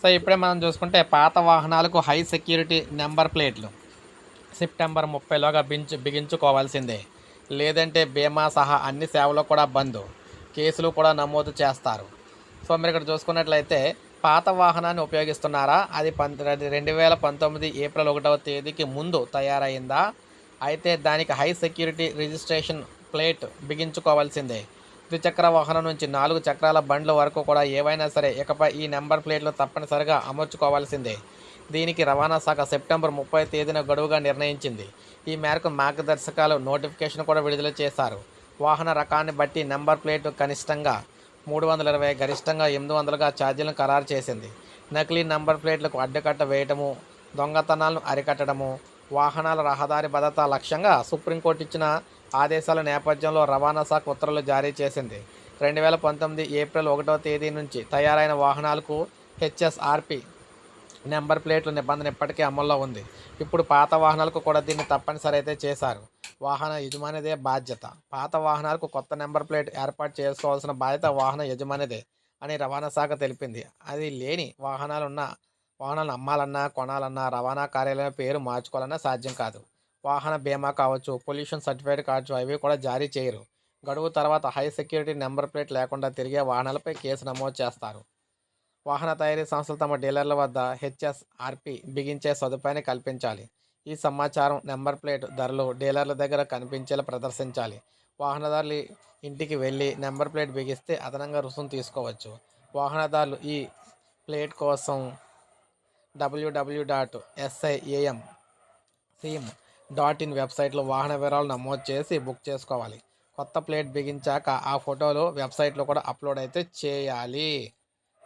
So ఇప్పుడే మనం చూసుకుంటే పాత వాహనాలకు హై సెక్యూరిటీ నెంబర్ ప్లేట్లు. సెప్టెంబర్ ముప్పైలోగా బించు బిగించుకోవాల్సిందే. లేదంటే బీమా సహా అన్ని సేవలు కూడా బంద్. కేసులు కూడా నమోదు చేస్తారు. సో మీరు ఇక్కడ చూసుకున్నట్లయితే పాత వాహనాన్ని ఉపయోగిస్తున్నారా? అది పంత రెండు వేల పంతొమ్మిది ఏప్రిల్ ఒకటవ తేదీకి ముందు తయారైందా? అయితే దానికి హై సెక్యూరిటీ రిజిస్ట్రేషన్ ప్లేట్ బిగించుకోవాల్సిందే. ద్విచక్ర వాహనం నుంచి నాలుగు చక్రాల బండ్ల వరకు కూడా ఏవైనా సరే ఇకపై ఈ నెంబర్ ప్లేట్లు తప్పనిసరిగా అమర్చుకోవాల్సిందే. దీనికి రవాణా శాఖ సెప్టెంబర్ ముప్పై తేదీన గడువుగా నిర్ణయించింది. ఈ మేరకు మార్గదర్శకాలు నోటిఫికేషన్ కూడా విడుదల చేశారు. వాహన రకాన్ని బట్టి నెంబర్ ప్లేటు కనిష్టంగా మూడు వందల ఇరవై గరిష్టంగా ఎనిమిది వందలుగా ఛార్జీలను ఖరారు చేసింది. నకిలీ నంబర్ ప్లేట్లకు అడ్డుకట్ట వేయటము దొంగతనాలను అరికట్టడము వాహనాల రహదారి భద్రత లక్ష్యంగా సుప్రీంకోర్టు ఇచ్చిన ఆదేశాల నేపథ్యంలో రవాణా శాఖ ఉత్తర్వులు జారీ చేసింది. రెండు వేల పంతొమ్మిది ఏప్రిల్ ఒకటో తేదీ నుంచి తయారైన వాహనాలకు హెచ్ఎస్ఆర్పి నెంబర్ ప్లేట్ల నిబంధన ఇప్పటికే అమల్లో ఉంది. ఇప్పుడు పాత వాహనాలకు కూడా దీన్ని తప్పనిసరి అయితే చేశారు. వాహన యజమానిదే బాధ్యత. పాత వాహనాలకు కొత్త నెంబర్ ప్లేట్ ఏర్పాటు చేసుకోవాల్సిన బాధ్యత వాహన యజమానిదే అని రవాణా శాఖ తెలిపింది. అది లేని వాహనాలున్న వాహనాలను అమ్మాలన్నా కొనాలన్నా రవాణా కార్యాలయం పేరు మార్చుకోవాలన్నా సాధ్యం కాదు. వాహన బీమా కావచ్చు పొల్యూషన్ సర్టిఫికేట్ కావచ్చు అవి కూడా జారీ చేయరు. గడువు తర్వాత హై సెక్యూరిటీ నెంబర్ ప్లేట్ లేకుండా తిరిగే వాహనాలపై కేసు నమోదు చేస్తారు. వాహన తయారీ సంస్థలు తమ డీలర్ల వద్ద హెచ్ఎస్ఆర్పి బిగించే సదుపాయాన్ని కల్పించాలి. ఈ సమాచారం నెంబర్ ప్లేట్ ధరలు డీలర్ల దగ్గర కనిపించేలా ప్రదర్శించాలి. వాహనదారులు ఇంటికి వెళ్ళి నెంబర్ ప్లేట్ బిగిస్తే అదనంగా రుసుము తీసుకోవచ్చు. వాహనదారులు ఈ ప్లేట్ కోసం WW dot SIAM siam dot in వెబ్సైట్లో వాహన వివరాలు నమోదు చేసి బుక్ చేసుకోవాలి. కొత్త ప్లేట్ బిగించాక ఆ ఫోటోలు వెబ్సైట్లో కూడా అప్లోడ్ అయితే చేయాలి.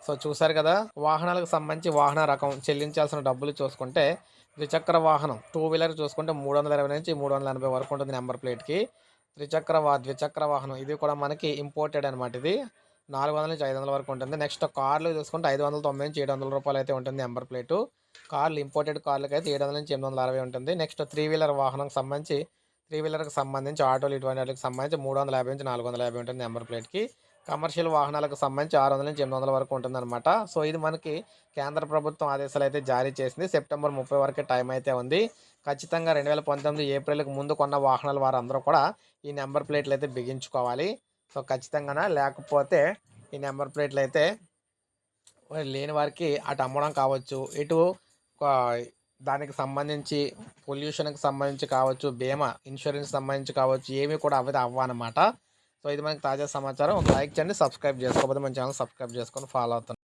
సో చూసారు కదా? వాహనాలకు సంబంధించి వాహన రకం చెల్లించాల్సిన డబ్బులు చూసుకుంటే ద్విచక్ర వాహనం టూ వీలర్ చూసుకుంటే మూడు వందల ఇరవై నుంచి మూడు వందల ఎనభై వరకు ఉంటుంది నెంబర్ ప్లేట్కి. త్రిచక్ర వా ద్విచక్ర వాహనం ఇది కూడా మనకి ఇంపోర్టెడ్ అనమాట ఇది. నాలుగు వందల నుంచి ఐదు వందల వరకు ఉంటుంది. నెక్స్ట్ కార్లు చూసుకుంటే ఐదు వందల తొంభై నుంచి ఏడు వందల రూపాయలు అయితే ఉంటుంది నెంబర్ ప్లేటు. కార్లు ఇంపోర్టెడ్ కార్లకి అయితే ఏడు వందల నుంచి ఎనిమిది వందల అరవై ఉంటుంది. నెక్స్ట్ త్రీ వీలర్ వాహనంకి సంబంధించి త్రీ వీలర్కి సంబంధించి ఆటోలు ఇటువంటి వాటికి సంబంధించి మూడు వందల యాభై నుంచి నాలుగు వందల యాభై ఉంటుంది నెంబర్ ప్లేట్కి. కమర్షియల్ వాహనాలకు సంబంధించి ఆరు వందల నుంచి ఎనిమిది వందల వరకు ఉంటుందన్నమాట. సో ఇది మనకి కేంద్ర ప్రభుత్వం ఆదేశాలు అయితే జారీ చేసింది. సెప్టెంబర్ ముప్పై వరకు టైం అయితే ఉంది. ఖచ్చితంగా రెండు వేల పంతొమ్మిది ఏప్రిల్కి ముందు కొన్న వాహనాల వారందరూ కూడా ఈ నెంబర్ ప్లేట్లు అయితే బిగించుకోవాలి. సో ఖచ్చితంగా లేకపోతే ఈ నెంబర్ ప్లేట్లు అయితే లేని వారికి అటు అమ్మడం కావచ్చు ఇటు దానికి సంబంధించి పొల్యూషన్కి సంబంధించి కావచ్చు బీమా ఇన్సూరెన్స్ సంబంధించి కావచ్చు ఏమీ కూడా అవి అవ్వనమాట. సో ఇది మనకి తాజా సమాచారం. ఒక లైక్ చేయండి సబ్స్క్రైబ్ చేసుకోకపోతే మన ఛానల్ సబ్స్క్రైబ్ చేసుకొని ఫాలో అవుతాను